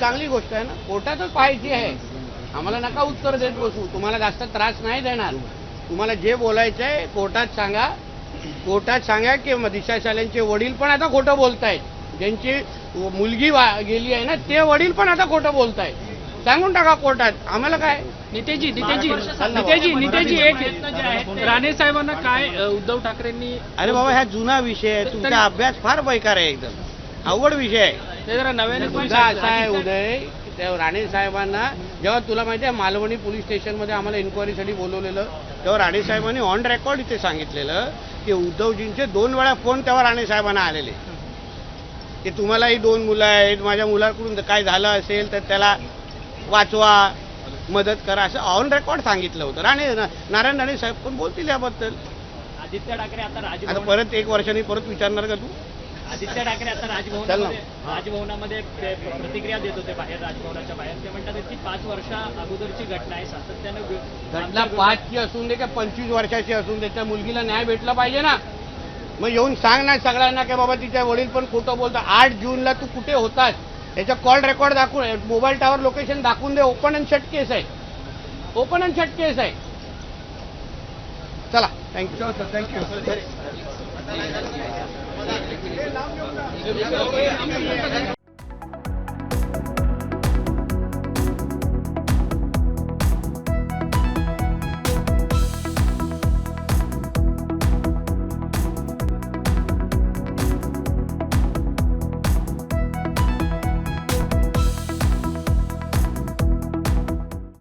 चांगली गोष्ट आहे ना? कोर्टातच पाहायची आहे. आम्हाला नका उत्तर देत बसू. तुम्हाला जास्त त्रास नाही देणार. तुम्हाला जे बोलायचं आहे कोर्टात सांगा. कोर्टात सांगा की म- दिशा शालेंचे वडील पण आता खोटं बोलतायत. ज्यांची मुलगी गेली आहे ना ते वडील पण आता खोटं बोलतायत. सांगून टाका कोर्टात. आम्हाला काय? नितेजी नितेजी नितेजी. नितेजी एक राणे साहेबांना काय उद्धव ठाकरेंनी अरे बाबा ह्या जुना विषय आहे. तुमचा अभ्यास फार बेकार आहे एकदम. अवघड विषय आहे. ते जरा नव्याने मुद्दा असा आहे. उदय त्या राणे साहेबांना जेव्हा तुला माहिती आहे मालवणी पोलीस स्टेशनमध्ये आम्हाला इन्क्वायरीसाठी बोलवलेलं तेव्हा राणे साहेबांनी ऑन रेकॉर्ड इथे सांगितलेलं की उद्धवजींचे दोन वेळा फोन तेव्हा राणे साहेबांना आलेले. की तुम्हालाही दोन मुलं आहेत माझ्या मुलाकडून काय झालं असेल तर त्याला वाचवा मदत करा असं ऑन रेकॉर्ड सांगितलं होतं. राणे नारायण राणे साहेब पण बोलतील याबद्दल. आदित्य ठाकरे आता परत एक वर्षांनी परत विचारणार का तू? आदित्य ठाकरे आता. राजभवनामध्ये राजभवनामध्ये प्रतिक्रिया देत होते बाहेर राजभवनाच्या बाहेर. ते म्हणतात की पाच वर्षा अगोदरची घटना आहे. सातत्यानं घटना पाचची असून दे का पंचवीस वर्षाची असून दे. त्या मुलगीला न्याय भेटला पाहिजे ना. मग येऊन सांग ना सगळ्यांना की बाबा तिच्या वडील पण खोटं बोलतात. आठ जूनला तू कुठे होतास? त्याचा कॉल रेकॉर्ड दाखवून मोबाईल टावर लोकेशन दाखवून दे. ओपन अँड शट केस आहे. ओपन अँड शट केस आहे. चला थँक्यू थँक्यू